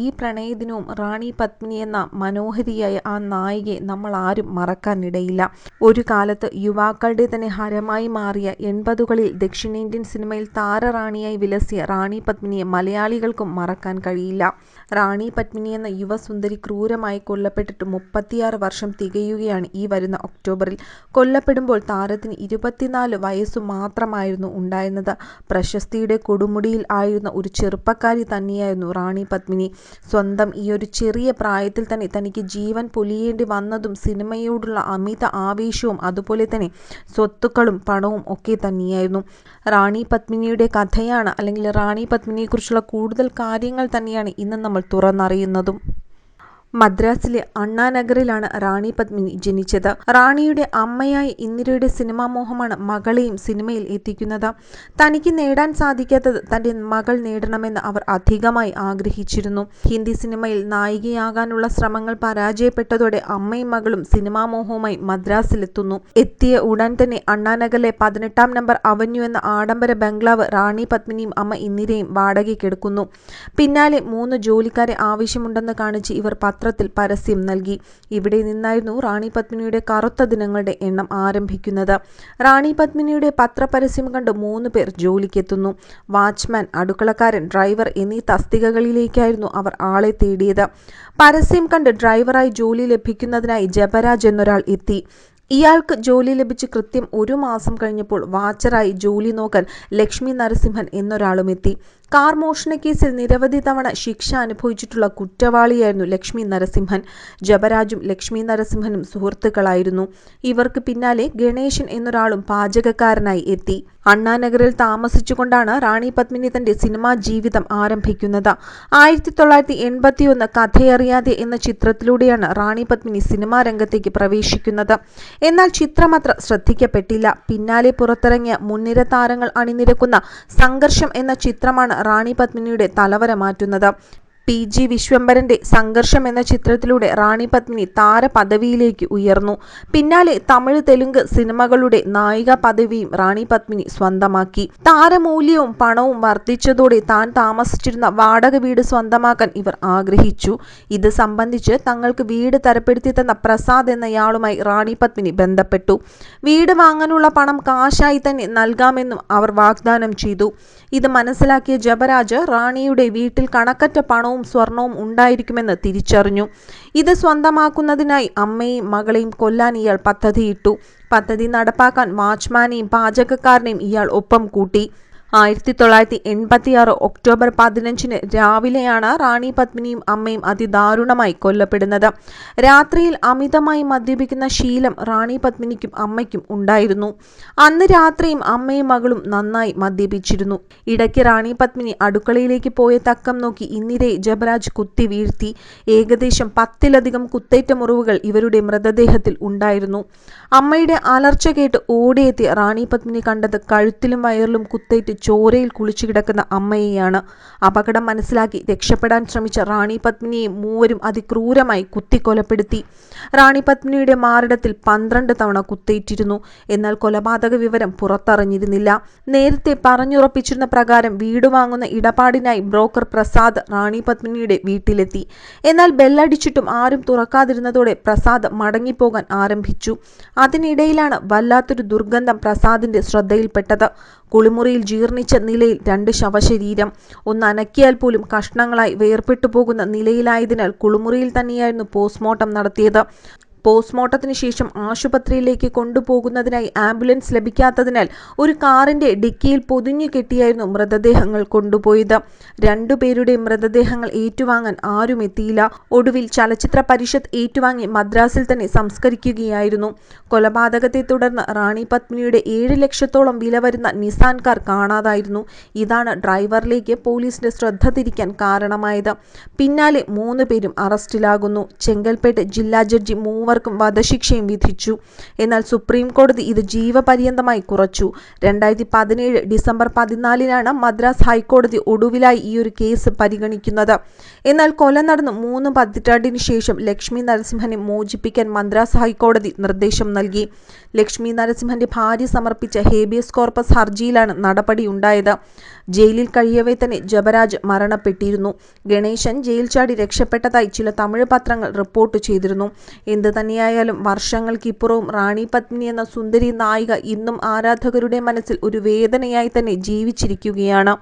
ഈ പ്രണയദിനവും റാണി പത്മിനി എന്ന മനോഹരിയായ ആ നായികയെ നമ്മൾ ആരും മറക്കാനിടയില്ല. ഒരു കാലത്ത് യുവാക്കളുടെ തന്നെ ഹരമായി മാറിയ എൺപതുകളിൽ ദക്ഷിണേന്ത്യൻ സിനിമയിൽ താരറാണിയായി വിലസിയ റാണി പത്മിനിയെ മലയാളികൾക്കും മറക്കാൻ കഴിയില്ല. റാണി പത്മിനി എന്ന യുവസുന്ദരി ക്രൂരമായി കൊല്ലപ്പെട്ടിട്ട് മുപ്പത്തിയാറ് വർഷം തികയുകയാണ് ഈ വരുന്ന ഒക്ടോബറിൽ. കൊല്ലപ്പെടുമ്പോൾ താരത്തിന് ഇരുപത്തിനാല് വയസ്സു മാത്രമായിരുന്നു ഉണ്ടായിരുന്നത്. പ്രശസ്തിയുടെ കൊടുമുടിയിൽ ആയിരുന്ന ഒരു ചെറുപ്പക്കാരി തന്നെയായിരുന്നു റാണി പത്മിനി. സ്വന്തം ഈ ഒരു ചെറിയ പ്രായത്തിൽ തന്നെ തനിക്ക് ജീവൻ പൊലിയേണ്ടി വന്നതും സിനിമയോടുള്ള അമിത ആവേശവും അതുപോലെ തന്നെ സ്വത്തുക്കളും പണവും ഒക്കെ തന്നെയായിരുന്നു. റാണി പത്മിനിയുടെ കഥയാണ് അല്ലെങ്കിൽ റാണി പത്മിനിയെക്കുറിച്ചുള്ള കൂടുതൽ കാര്യങ്ങൾ തന്നെയാണ് ഇന്ന് നമ്മൾ തുറന്നറിയുന്നതും. മദ്രാസിലെ അണ്ണാനഗറിലാണ് റാണി പത്മിനി ജനിച്ചത്. റാണിയുടെ അമ്മയായി ഇന്ദിരയുടെ സിനിമാ മോഹമാണ് മകളെയും സിനിമയിൽ എത്തിക്കുന്നത്. തനിക്ക് നേടാൻ സാധിക്കാത്തത് തന്റെ മകൾ നേടണമെന്ന് അവർ അധികമായി ആഗ്രഹിച്ചിരുന്നു. ഹിന്ദി സിനിമയിൽ നായികയാകാനുള്ള ശ്രമങ്ങൾ പരാജയപ്പെട്ടതോടെ അമ്മയും മകളും സിനിമാ മോഹവുമായി മദ്രാസിലെത്തുന്നു. എത്തിയ ഉടൻ തന്നെ അണ്ണാനഗറിലെ പതിനെട്ടാം നമ്പർ അവന്യൂ എന്ന ആഡംബര ബംഗ്ലാവ് റാണി പത്മിനിയും അമ്മ ഇന്ദിരയും വാടകയ്ക്കെടുക്കുന്നു. പിന്നാലെ മൂന്ന് ജോലിക്കാരെ ആവശ്യമുണ്ടെന്ന് കാണിച്ച് ഇവർ പത്രത്തിൽ പരസ്യം നൽകി. ഇവിടെ നിന്നായിരുന്നു റാണി പത്മിനിയുടെ കറുത്ത ദിനങ്ങളുടെ എണ്ണം ആരംഭിക്കുന്നത്. റാണി പത്മിനിയുടെ പത്രപരസ്യം കണ്ട് മൂന്ന് പേർ ജോലിക്കെത്തുന്നു. വാച്ച്മാൻ അടുക്കളക്കാരൻ ഡ്രൈവർ എന്നീ തസ്തികകളിലേക്കായിരുന്നു അവർ ആളെ തേടിയത്. പരസ്യം കണ്ട് ഡ്രൈവറായി ജോലി ലഭിക്കുന്നതിനായി ജപരാജ് എന്നൊരാൾ എത്തി. ഇയാൾക്ക് ജോലി ലഭിച്ച് കൃത്യം ഒരു മാസം കഴിഞ്ഞപ്പോൾ വാച്ചറായി ജോലി നോക്കാൻ ലക്ഷ്മി നരസിംഹൻ എന്നൊരാളും എത്തി. കാർ മോഷണ കേസിൽ നിരവധി തവണ ശിക്ഷ അനുഭവിച്ചിട്ടുള്ള കുറ്റവാളിയായിരുന്നു ലക്ഷ്മി നരസിംഹൻ. ജബരാജും ലക്ഷ്മി നരസിംഹനും സുഹൃത്തുക്കളായിരുന്നു. ഇവർക്ക് പിന്നാലെ ഗണേശൻ എന്നൊരാളും പാചകക്കാരനായി എത്തി. അണ്ണാനഗറിൽ താമസിച്ചുകൊണ്ടാണ് റാണി പത്മിനി തന്റെ സിനിമാ ജീവിതം ആരംഭിക്കുന്നത്. ആയിരത്തി തൊള്ളായിരത്തി എൺപത്തി ഒന്ന് കഥയറിയാതെ എന്ന ചിത്രത്തിലൂടെയാണ് റാണി പത്മിനി സിനിമാ രംഗത്തേക്ക് പ്രവേശിക്കുന്നത്. എന്നാൽ ചിത്രം അത്ര ശ്രദ്ധിക്കപ്പെട്ടില്ല. പിന്നാലെ പുറത്തിറങ്ങിയ മുൻനിര താരങ്ങൾ അണിനിരക്കുന്ന സംഘർഷം എന്ന ചിത്രമാണ് റാണി പത്മിനിയുടെ തലവര മാറ്റുന്നത്. പി ജി വിശ്വംഭരന്റെ സംഘർഷം എന്ന ചിത്രത്തിലൂടെ റാണി പത്മിനി താരപദവിയിലേക്ക് ഉയർന്നു. പിന്നാലെ തമിഴ് തെലുങ്ക് സിനിമകളുടെ നായിക പദവിയും റാണി പത്മിനി സ്വന്തമാക്കി. താരമൂല്യവും പണവും വർദ്ധിച്ചതോടെ താൻ താമസിച്ചിരുന്ന വാടക വീട് സ്വന്തമാക്കാൻ ഇവർ ആഗ്രഹിച്ചു. ഇത് സംബന്ധിച്ച് തങ്ങൾക്ക് വീട് തരപ്പെടുത്തി തന്ന പ്രസാദ് എന്നയാളുമായി റാണി പത്മിനി ബന്ധപ്പെട്ടു. വീട് വാങ്ങാനുള്ള പണം കാശായി തന്നെ നൽകാമെന്നും അവർ വാഗ്ദാനം ചെയ്തു. ഇത് മനസ്സിലാക്കിയ ജബരാജ് റാണിയുടെ വീട്ടിൽ കണക്കറ്റ പണവും സ്വർണവും ഉണ്ടായിരിക്കുമെന്ന് തിരിച്ചറിഞ്ഞു. ഇത് സ്വന്തമാക്കുന്നതിനായി അമ്മയും മകളെയും കൊല്ലാൻ ഇയാൾ പദ്ധതിയിട്ടു. പദ്ധതി നടപ്പാക്കാൻ വാച്ച്മാനെയും പാചകക്കാരനെയും ഇയാൾ ഒപ്പം കൂട്ടി. ആയിരത്തി തൊള്ളായിരത്തി എൺപത്തി ആറ് ഒക്ടോബർ പതിനഞ്ചിന് രാവിലെയാണ് റാണി പത്മിനിയും അമ്മയും അതിദാരുണമായി കൊല്ലപ്പെടുന്നത്. രാത്രിയിൽ അമിതമായി മദ്യപിക്കുന്ന ശീലം റാണി പത്മിനിക്കും അമ്മയ്ക്കും ഉണ്ടായിരുന്നു. അന്ന് രാത്രിയും അമ്മയും മകളും നന്നായി മദ്യപിച്ചിരുന്നു. ഇടയ്ക്ക് റാണി പത്മിനി അടുക്കളയിലേക്ക് പോയ തക്കം നോക്കി ഇന്ദിരയെ ജബരാജ് കുത്തി വീഴ്ത്തി. ഏകദേശം പത്തിലധികം കുത്തേറ്റ മുറിവുകൾ ഇവരുടെ മൃതദേഹത്തിൽ ഉണ്ടായിരുന്നു. അമ്മയുടെ അലർച്ച കേട്ട് ഓടിയെത്തി റാണി പത്മിനി കണ്ടത് കഴുത്തിലും വയറിലും കുത്തേറ്റ് ചോരയിൽ കുളിച്ചു കിടക്കുന്ന അമ്മയെയാണ് അപകടം മനസ്സിലാക്കി രക്ഷപ്പെടാൻ ശ്രമിച്ച റാണി പത്മിനിയെ മൂവരും അതിക്രൂരമായി കുത്തിക്കൊലപ്പെടുത്തി. റാണി പത്മിനിയുടെ മാറിടത്തിൽ പന്ത്രണ്ട് തവണ കുത്തേറ്റിരുന്നു. എന്നാൽ കൊലപാതക വിവരം പുറത്തറിഞ്ഞിരുന്നില്ല. നേരത്തെ പറഞ്ഞുറപ്പിച്ചിരുന്ന പ്രകാരം വീട് വാങ്ങുന്ന ഇടപാടിനായി ബ്രോക്കർ പ്രസാദ് റാണി പത്മിനിയുടെ വീട്ടിലെത്തി. എന്നാൽ ബെല്ലടിച്ചിട്ടും ആരും തുറക്കാതിരുന്നതോടെ പ്രസാദ് മടങ്ങിപ്പോകാൻ ആരംഭിച്ചു. അതിനിടയിലാണ് വല്ലാത്തൊരു ദുർഗന്ധം പ്രസാദിന്റെ ശ്രദ്ധയിൽപ്പെട്ടത്. കുളിമുറിയിൽ ജീർണിച്ച നിലയിൽ രണ്ട് ശവശരീരം. ഒന്ന് അനക്കിയാൽ പോലും കഷ്ണങ്ങളായി വേർപെട്ടു പോകുന്ന നിലയിലായതിനാൽ കുളിമുറിയിൽ തന്നെയായിരുന്നു പോസ്റ്റ്മോർട്ടം നടത്തിയത്. പോസ്റ്റ്മോർട്ടത്തിന് ശേഷം ആശുപത്രിയിലേക്ക് കൊണ്ടുപോകുന്നതിനായി ആംബുലൻസ് ലഭിക്കാത്തതിനാൽ ഒരു കാറിന്റെ ഡിക്കിയിൽ പൊതിഞ്ഞു കെട്ടിയായിരുന്നു മൃതദേഹങ്ങൾ കൊണ്ടുപോയത്. രണ്ടുപേരുടെ മൃതദേഹങ്ങൾ ഏറ്റുവാങ്ങാൻ ആരും എത്തിയില്ല. ഒടുവിൽ ചലച്ചിത്ര പരിഷത്ത് ഏറ്റുവാങ്ങി മദ്രാസിൽ തന്നെ സംസ്കരിക്കുകയായിരുന്നു. കൊലപാതകത്തെ തുടർന്ന് റാണി പത്മിനിയുടെ ഏഴ് ലക്ഷത്തോളം വില വരുന്ന നിസാൻ കാർ കാണാതായിരുന്നു. ഇതാണ് ഡ്രൈവറിലേക്ക് പോലീസിന്റെ ശ്രദ്ധ തിരിക്കാൻ കാരണമായത്. പിന്നാലെ മൂന്ന് പേരും അറസ്റ്റിലാകുന്നു. ചെങ്കൽപ്പേട്ട് ജില്ലാ ജഡ്ജി മൂവർ മൂവർക്കും വധശിക്ഷയും വിധിച്ചു. എന്നാൽ സുപ്രീം കോടതി ഇത് ജീവപര്യന്തമായി കുറച്ചു. രണ്ടായിരത്തി പതിനേഴ് ഡിസംബർ പതിനാലിനാണ് മദ്രാസ് ഹൈക്കോടതി ഒടുവിലായി ഈ ഒരു കേസ് പരിഗണിക്കുന്നത്. എന്നാൽ കൊല നടന്ന് മൂന്ന് പതിറ്റാണ്ടിന് ശേഷം ലക്ഷ്മി നരസിംഹനെ മോചിപ്പിക്കാൻ മദ്രാസ് ഹൈക്കോടതി നിർദ്ദേശം നൽകി. ലക്ഷ്മി നരസിംഹന്റെ ഭാര്യ സമർപ്പിച്ച ഹേബിയസ് കോർപ്പസ് ഹർജിയിലാണ് നടപടി നടപടിയുണ്ടായത് ജയിലിൽ കഴിയവേ തന്നെ ജബരാജ് മരണപ്പെട്ടിരുന്നു. ഗണേശൻ ജയിൽ ചാടി രക്ഷപ്പെട്ടതായി ചില തമിഴ് പത്രങ്ങൾ റിപ്പോർട്ട് ചെയ്തിരുന്നു. എന്ത് തന്നെയായാലും വർഷങ്ങൾക്കിപ്പുറവും റാണി പത്മിനി എന്ന സുന്ദരി നായിക ഇന്നും ആരാധകരുടെ മനസ്സിൽ ഒരു വേദനയായി തന്നെ ജീവിച്ചിരിക്കുകയാണ്.